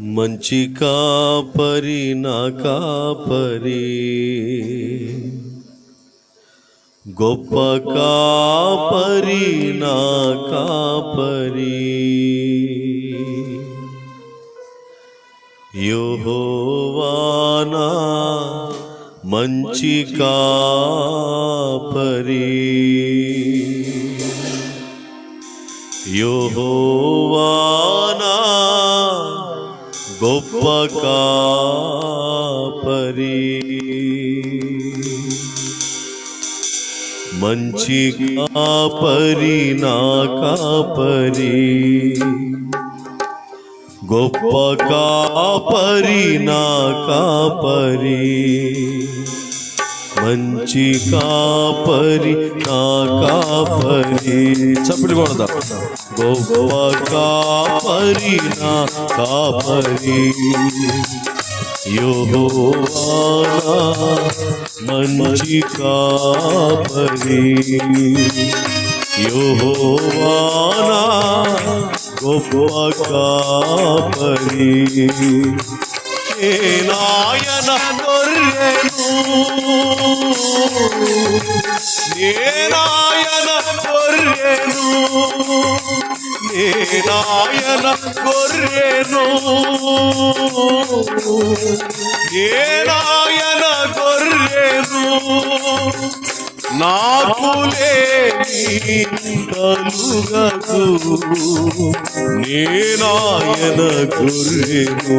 మంచి కాపరి నా కాపరి. గొప్ప కాపరి నా కాపరి. యోహోవానా మంచి కాపరి. యోహోవా గొప్ప కాపరి మంచి కాపరి నా కాపరి గొప్ప కాపరి నా కాపరి మంచి కాపరి నా కాపరి. చప్పటి కొడదా గొప్ప కాపరి నా కాపరి. యోహోవానా మంచి కాపరి. యోహోవానా గొప్ప కాపరి. నాయన గొర్రెను నేనాయన గొర్రెను నేనాయన గొర్రెను నేనాయన గొర్రెను. నాకు లేని కలుగదు నేనాయన గొర్రెను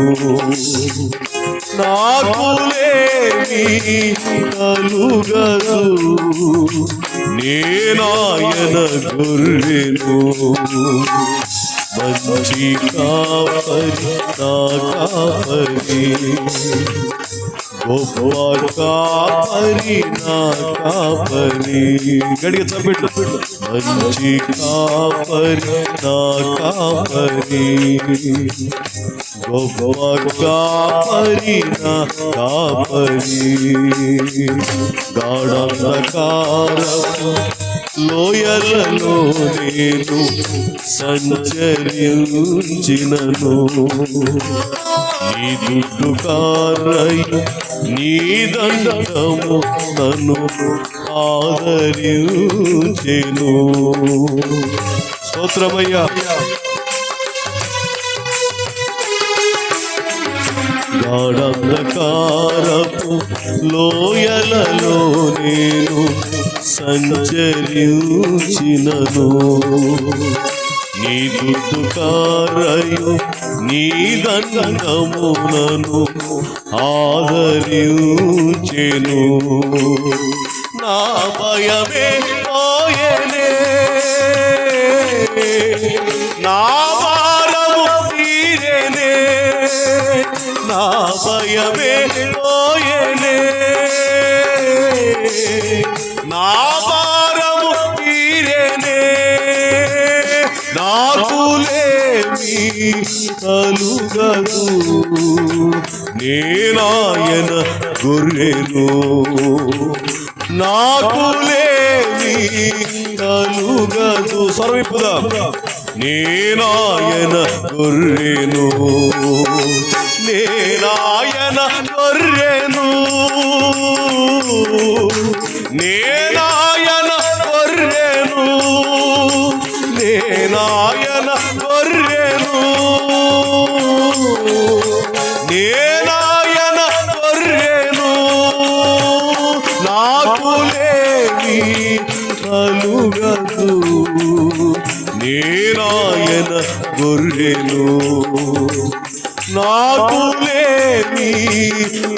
నాకు లేని కలుగదు నేనాయన గొర్రెను మంచి కాపరి నా కాపరి గొప్ప కాపరి నా కాపరి గడిగ చప్పెట్టు మంచి కాపరి నా కాపరి గొప్ప కాపరి నా కాపరి గాఢంధకారము లోయలలో నేను సంచరించినను. నీ దుడ్డు కారై నీ దండము నన్ను ఆదరించెను. స్తోత్రమయ్యా. గాఢంధకారపు లోయలలో నేను సంచరించినను. నీ దుఃఖారయు నీ దండమునను ఆదరించెను. నా భయమే పోయనే. నా నా భయమే పోయనే. నా భారము తీరేనే. నాకు కలుగదు. నేనాయన గొర్రెను నాకు కలుగదు. సర్విపుదా నేనాయన గొర్రెను నేనాయన గొర్రెను నేనాయన గొర్రెను నేనాయన గొర్రెను నేనాయన గొర్రెను నాకు లేని కలుగదు. నేనాయన గొర్రెను నాకు లేని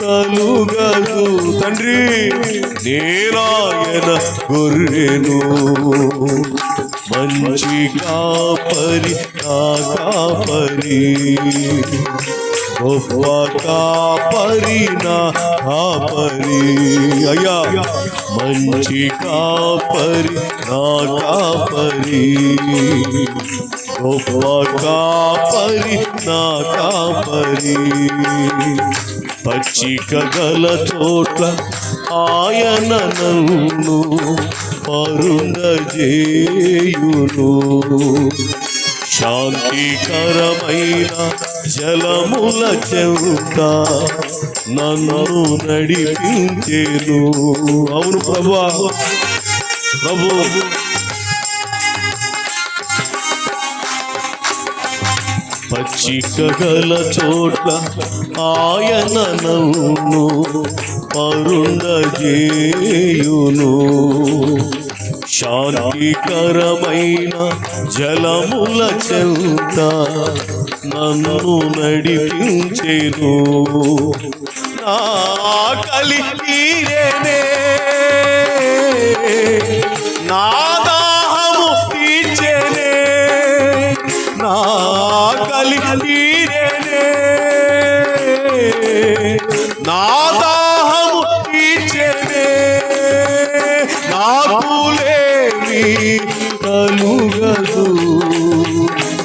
కలుగదు తండ్రి నేనాయన గొర్రెను. మంచి కాపరి నా కాపరి గొప్ప కాపరి నా కాపరి అయ్యా మంచి కాపరి నా కాపరి గొప్ప కాపరి నా కాపరి పచ్చిక గల చోట్ల ఆయన నన్ను పరుండజేయును శాంతికరమైన జలముల చెవుట నన్ను నడిపించేను. అవును ప్రభా. ప్రభు. పచ్చిక గల చోట్ల ఆయన నన్ను పరుండజేయును. శాంతికరమైన జలముల చెంత నన్ను నడిపించెను. నా కలి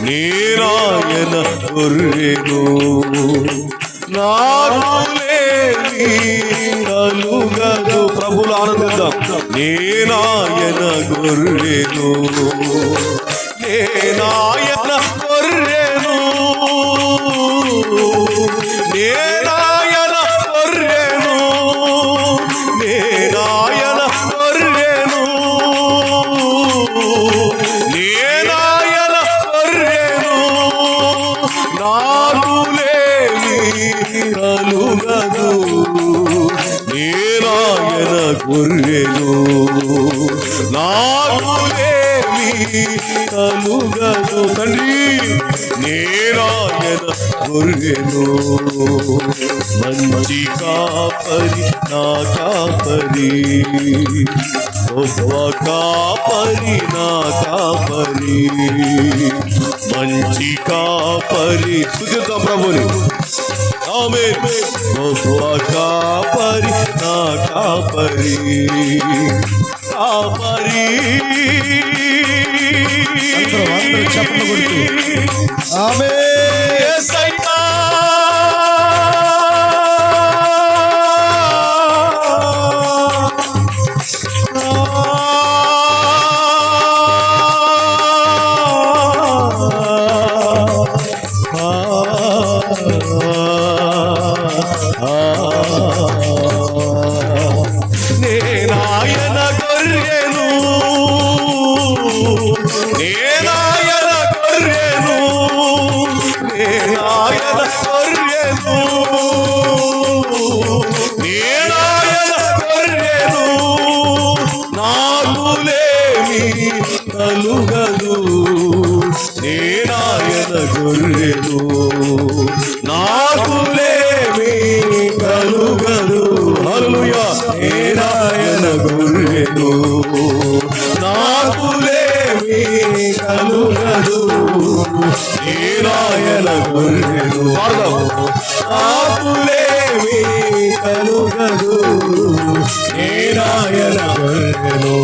నీరాయన గొర్రెను నాలుగదు ప్రభులు ఆనందిద్దాం నేనాయన గొర్రెను నేనాయన నాకులేమి కలుగదు తండ్రి నేనాయన గొర్రెను. మంచి కాపరి నా కాపరి. గొప్ప కాపరి నా కాపరి. మంచి కాపరి. సుచిత ప్రభుని. ఆమె గొప్ప కాపరి నా కాపరి. కాపరి. ఆమె హల్లెలూయా నేనాయన గొర్రెను నాకులేమి కలుగదు నేనాయన గొర్రెను పాడదాం నాకులేమి కలుగదు నేనాయన గొర్రెను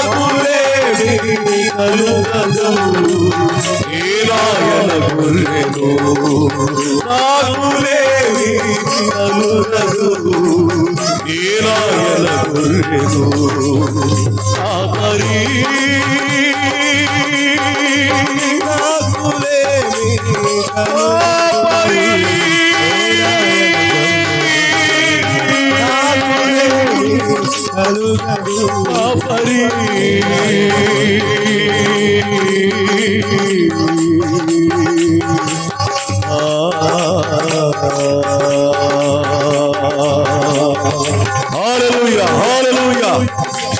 నాకులేమి కలుగదు నేనాయన గొర్రెను నాకులేమి కలుగదు నేనాయన గొర్రెను కాపరి నాకులేమి కాపరి కాపరి హల్లెలూయా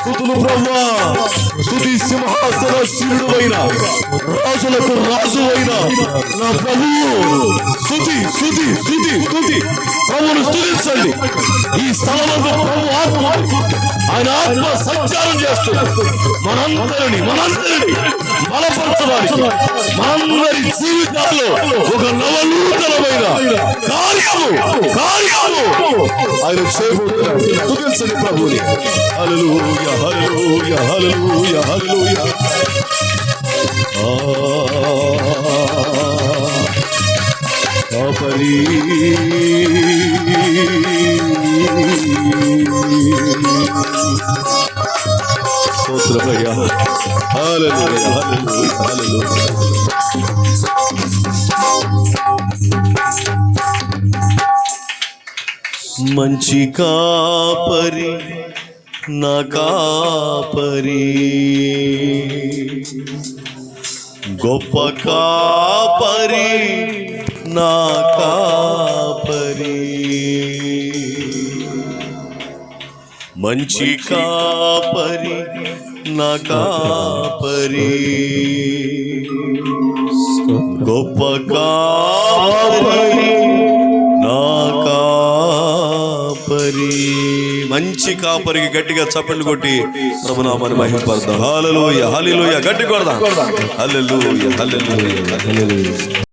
స్తుతులు ప్రభువా స్తుతి సింహాసన శిరుడైన రాజులకు రాజు అయిన నా ప్రభువు. స్థుతి స్థుతి స్థుతి స్థుతి. ప్రభువును స్థుతించండి. ఈ స్థలంలో ప్రభు ఆత్మ. ఆయన ఆత్మ సంచారం చేస్తూ మనందరిని మనందరిని బలపరచడానికి మనందరి జీవితాల్లో ఒక నవనూతనమైన కార్యము కార్యము ఆయన చేయబోతున్నాడు. స్తుతించండి ప్రభుని హల్లెలూయా హల్లెలూయా హల్లెలూయా హల్లెలూయా. ఆ హల్లెలూయా హల్లెలూయా హల్లెలూయా మంచి కాపరి నా కాపరి గొప్ప కాపరి నా కాపరి మంచి కాపరి నా కాపరి. గొప్ప కాపరి. నా కాపరి. మంచి కాపరికి గట్టిగా చప్పట్లు కొట్టి ప్రభునామాన్ని మహిమపడదాం హాలలోయ హల్లెలూయా గట్టి కొడదాం. హల్లెలూయా హల్లెలూయా హల్లెలూయా